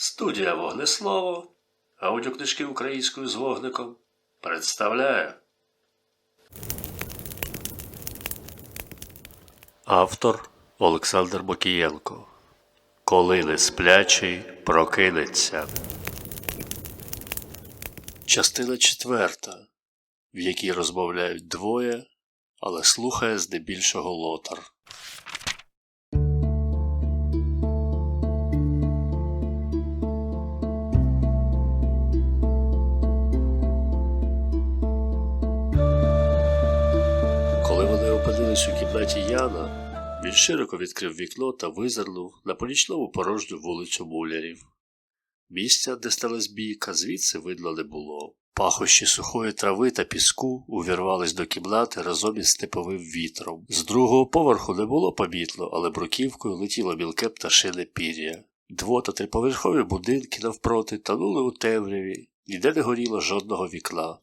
Студія Вогнеслово, аудіокнижки українською з вогником представляє. Автор Олександр Бокієнко. Коли не сплячий прокинеться. Частина четверта, в якій розмовляють двоє, але слухає здебільшого лотар. Опинились Яна, він широко відкрив вікно та визирнув на понічному порожню вулицю мулярів. Місця, де сталась бійка, звідси видно не було. Пахощі сухої трави та піску увірвались до кімнати разом із степовим вітром. З другого поверху не було помітно, але бруківкою летіло мілке пташине пір'я. Дво- та триповерхові будинки навпроти тонули у темряві, ніде не горіло жодного вікна.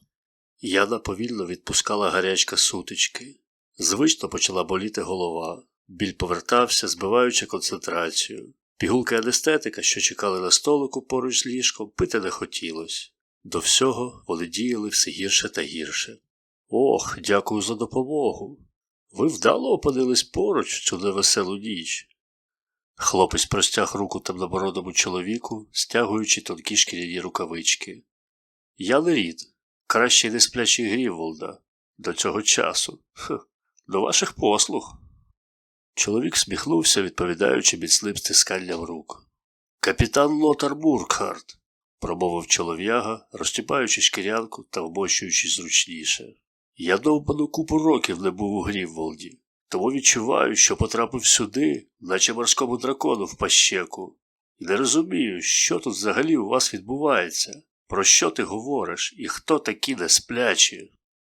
Яна повільно відпускала гарячка сутички. Звично почала боліти голова. Біль повертався, збиваючи концентрацію. Пігулки анестетика, що чекали на столику поруч з ліжком, пити не хотілось. До всього вони діяли все гірше та гірше. Ох, дякую за допомогу. Ви вдало опинились поруч цю невеселу ніч. Хлопець простяг руку темнобородому чоловіку, стягуючи тонкі шкіряні рукавички. Я не рід, кращий несплячий Гріволда. До цього часу. Хх, до ваших послуг. Чоловік сміхнувся, відповідаючи міцним стисканням рук. Капітан Лотар Буркхарт, промовив чолов'яга, розтіпаючи шкірянку та вмощуючись зручніше. Я довбану купу років не був у Грівволді, тому відчуваю, що потрапив сюди, наче морському дракону в пащеку, і не розумію, що тут взагалі у вас відбувається, про що ти говориш і хто такі несплячі.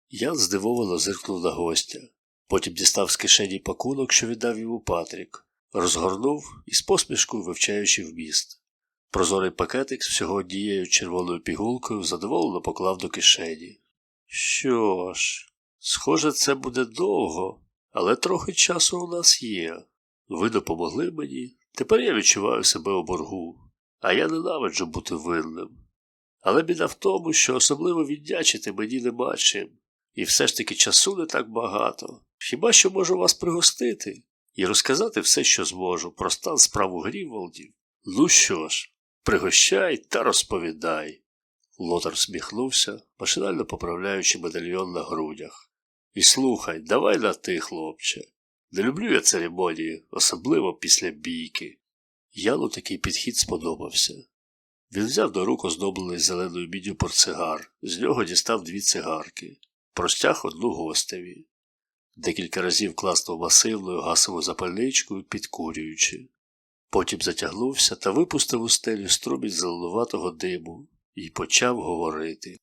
Я здивовано зиркнув на гостя. Потім дістав з кишені пакунок, що віддав йому Патрік, розгорнув і з посмішкою вивчаючи вміст. Прозорий пакетик з всього однією червоною пігулкою задоволено поклав до кишені. Що ж, схоже, це буде довго, але трохи часу у нас є. Ви допомогли мені, тепер я відчуваю себе у боргу, а я ненавиджу бути винним. Але біда в тому, що особливо віддячити мені нема чим. І все ж таки часу не так багато. Хіба що можу вас пригостити і розказати все, що зможу, про стан справ у Гріволді. Ну що ж, пригощай та розповідай. Лотар сміхнувся, машинально поправляючи медальйон на грудях. І слухай, давай на ти, хлопче. Не люблю я церемонії, особливо після бійки. Яну такий підхід сподобався. Він взяв до рук оздоблений зеленою міддю портсигар, з нього дістав дві цигарки простяг одну гостеві. Декілька разів класнув масивною гасовою запальничкою, підкурюючи. Потім затягнувся та випустив у стелю струмінь зеленуватого диму і почав говорити.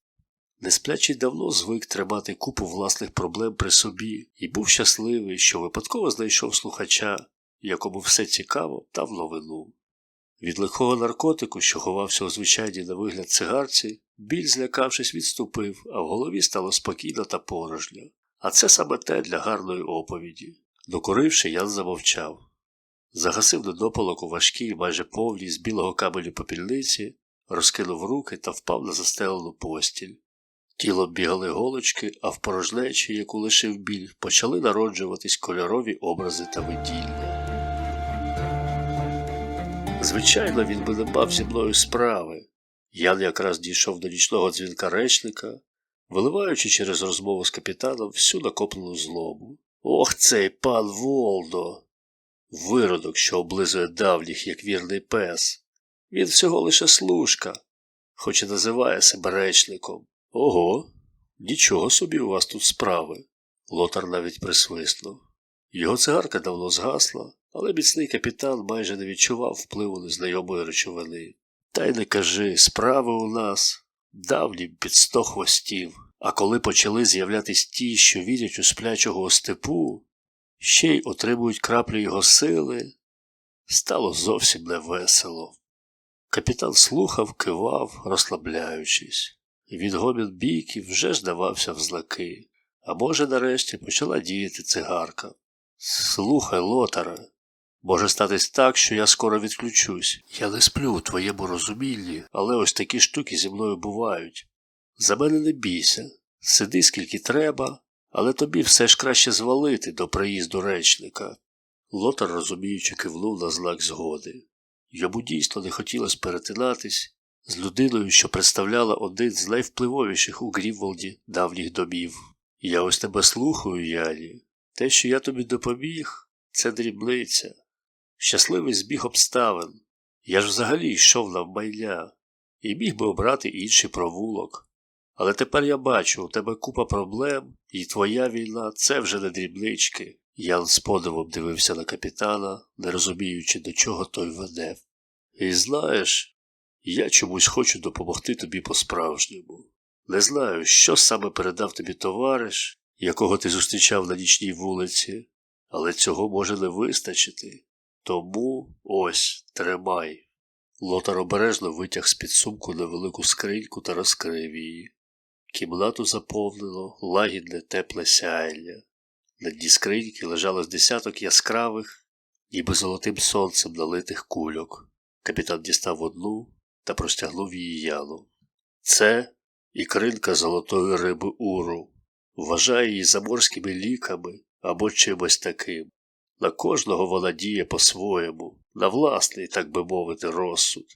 Несплячий давно звик тримати купу власних проблем при собі і був щасливий, що випадково знайшов слухача, якому все цікаво та в новину. Від лихого наркотику, що ховався у звичайній на вигляд цигарці, біль, злякавшись, відступив, а в голові стало спокійно та порожньо. А це саме те для гарної оповіді. Докуривши, Ян замовчав. Загасив недопалок у важкій, майже повній з білого кабелю попільниці, розкинув руки та впав на застелену постіль. Тілом бігали голочки, а в порожнечі, яку лишив біль, почали народжуватись кольорові образи та виділля. Звичайно, він би не мав зі мною справи. Ян якраз дійшов до нічного дзвінка речника, виливаючи через розмову з капітаном всю накоплену злобу. Ох, цей пан Волдо! Виродок, що облизує давніх, як вірний пес. Він всього лише служка, хоч і називає себе речником. Ого, нічого собі у вас тут справи. Лотар навіть присвиснув. Його цигарка давно згасла, але міцний капітан майже не відчував впливу незнайомої речовини. Та й не кажи, справи у нас давні під сто хвостів, а коли почали з'являтись ті, що вірять у сплячого степу, ще й отримують краплю його сили, стало зовсім невесело. Капітан слухав, кивав, розслабляючись, і відгомін бійки вже ж давався в злаки, а може, нарешті почала діяти цигарка. Слухай, лотаре, Може статись так, що я скоро відключусь. Я не сплю у твоєму розумінні, але ось такі штуки зі мною бувають. За мене не бійся, сиди скільки треба, але тобі все ж краще звалити до приїзду речника. Лотар розуміючи кивнув на знак згоди. Йому дійсно не хотілося перетинатись з людиною, що представляла один з найвпливовіших у Гріволді давніх домів. Я ось тебе слухаю, Яні. Те, що я тобі допоміг, це дрібниця. Щасливий збіг обставин. Я ж взагалі йшов навмайня і міг би обрати інший провулок. Але тепер я бачу, у тебе купа проблем, і твоя війна це вже не дрібнички. Ян з подивом дивився на капітана, не розуміючи, до чого той веде. І знаєш, я чомусь хочу допомогти тобі по-справжньому. Не знаю, що саме передав тобі товариш, якого ти зустрічав на нічній вулиці, але цього може не вистачити. Тому ось тримай. Лотар обережно витяг з під сумку невелику скриньку та розкрив її. Кімнату заповнило лагідне тепле сяєння. На дні скриньки лежало з десяток яскравих, ніби золотим сонцем налитих кульок. Капітан дістав одну та простягнув її яну. Це ікринка золотої риби уру. Вважає її заморськими ліками або чимось таким. На кожного вона діє по-своєму, на власний, так би мовити, розсуд.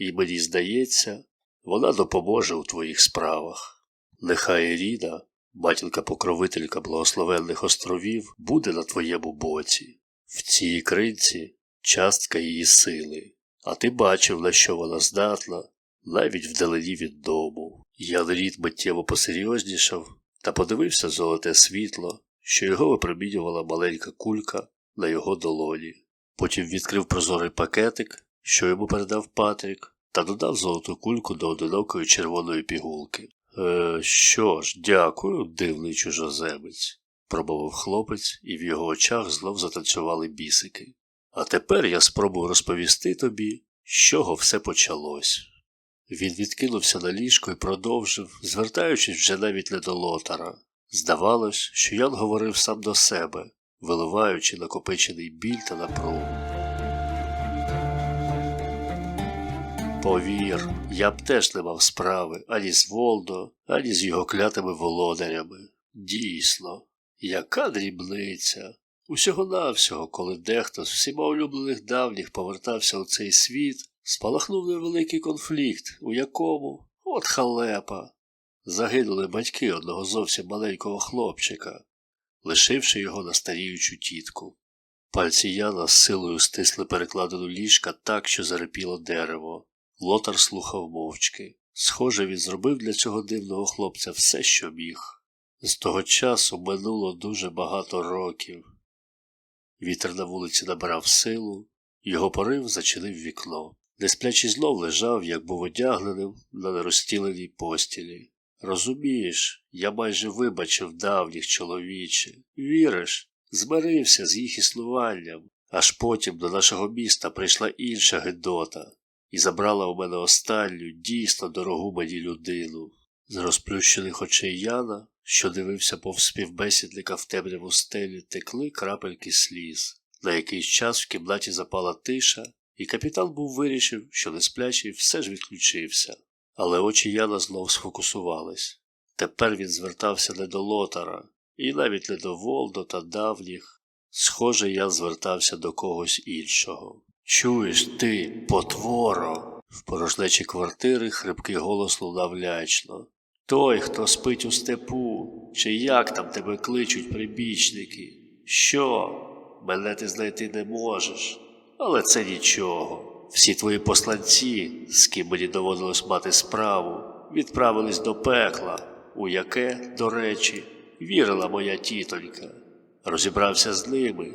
І мені здається, вона допоможе у твоїх справах. Нехай Іріна, матінка-покровителька благословенних островів, буде на твоєму боці. В цій кринці частка її сили, а ти бачив, на що вона здатна, навіть вдалині від дому. Ян Рід миттєво посерйознішав та подивився золоте світло, що його випромінювала маленька кулька на його долоні. Потім відкрив прозорий пакетик, що йому передав Патрік, та додав золоту кульку до одинокої червоної пігулки. Е, що ж, дякую, дивний чужоземець, промовив хлопець, і в його очах знов затанцювали бісики. А тепер я спробую розповісти тобі, з чого все почалось. Він відкинувся на ліжко і продовжив, звертаючись вже навіть не до лотара. Здавалось, що Ян говорив сам до себе, виливаючи накопичений біль та напругу. Повір, я б теж не мав справи ані з Волдо, ані з його клятими володарями. Дійсно, яка дрібниця. Усього навсього, коли дехто з всіма улюблених давніх повертався у цей світ, спалахнув невеликий конфлікт, у якому, от халепа, загинули батьки одного зовсім маленького хлопчика, лишивши його на старіючу тітку. Пальці Яна з силою стисли перекладену ліжка так, що зарипіло дерево. Лотар слухав мовчки. Схоже, він зробив для цього дивного хлопця все, що міг. З того часу минуло дуже багато років. Вітер на вулиці набирав силу, його порив зачинив вікно. Несплячий знов лежав, як був одягненим на нерозстіленій постілі. Розумієш, я майже вибачив давніх чоловіче. Віриш, змирився з їх існуванням. Аж потім до нашого міста прийшла інша Гедота і забрала у мене останню, дійсно дорогу мені людину. З розплющених очей Яна, що дивився повз співбесідника в темряву стелі, текли крапельки сліз. На якийсь час в кімнаті запала тиша, і капітан був вирішив, що несплячий все ж відключився. Але очі Яна знов сфокусувались. Тепер він звертався не до лотара, і навіть не до Волдо та давніх. Схоже, я звертався до когось іншого. Чуєш ти, потворо. В порожнечі квартири хрипкий голос лунав лячно. Той, хто спить у степу, чи як там тебе кличуть прибічники? Що? Мене ти знайти не можеш, але це нічого. Всі твої посланці, з ким мені доводилось мати справу, відправились до пекла, у яке, до речі, вірила моя тітонька. Розібрався з ними,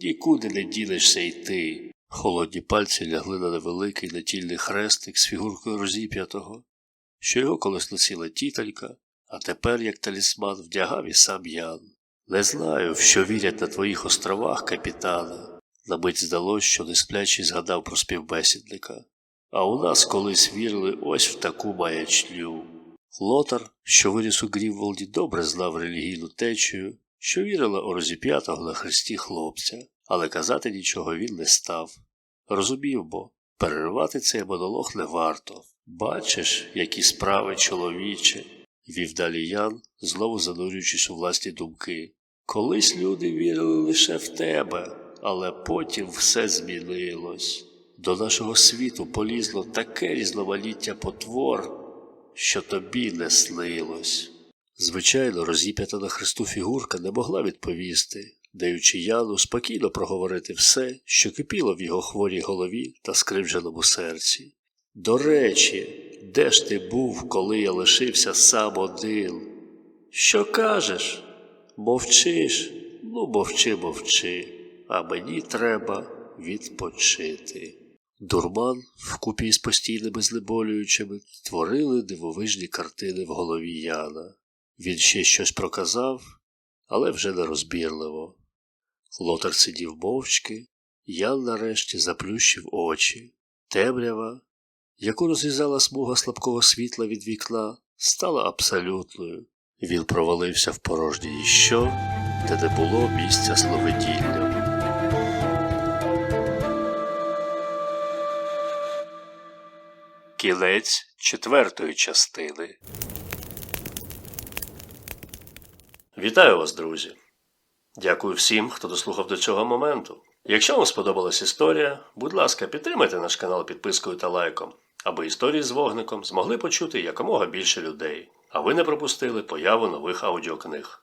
нікуди не дінешся й ти. Холодні пальці лягли на невеликий натільний хрестик з фігуркою розіп'ятого, що його колись носила тітонька, а тепер, як талісман, вдягав і сам Ян. Не знаю, в що вірять на твоїх островах, капітане. На мить здалось, що несплячий згадав про співбесідника. А у нас колись вірили ось в таку маячню. Лотар, що виріс у Гріволді, добре знав релігійну течію, що вірила у розіп'ятого на хресті хлопця, але казати нічого він не став. Розумів бо, переривати цей монолог не варто. Бачиш, які справи чоловіче, вів далі Ян, знову занурюючись у власні думки. Колись люди вірили лише в тебе, але потім все змінилось. До нашого світу полізло таке різноманіття потвор, що тобі не снилось. Звичайно, розіп'ята на хресту фігурка не могла відповісти, даючи Яну спокійно проговорити все, що кипіло в його хворій голові та скривдженому серці. До речі, де ж ти був, коли я лишився сам один? Що кажеш? Мовчиш? Ну, мовчи, мовчи, а мені треба відпочити. Дурман, вкупі з постійними знеболюючими, творили дивовижні картини в голові Яна. Він ще щось проказав, але вже нерозбірливо. Лотар сидів мовчки, Ян нарешті заплющив очі. Темрява, яку розрізала смуга слабкого світла від вікна, стала абсолютною. Він провалився в порожнє ніщо, де не було місця словедінням. Кінець четвертої частини. Вітаю вас, друзі! Дякую всім, хто дослухав до цього моменту. Якщо вам сподобалась історія, будь ласка, підтримайте наш канал підпискою та лайком, аби історії з вогником змогли почути якомога більше людей, а ви не пропустили появу нових аудіокниг.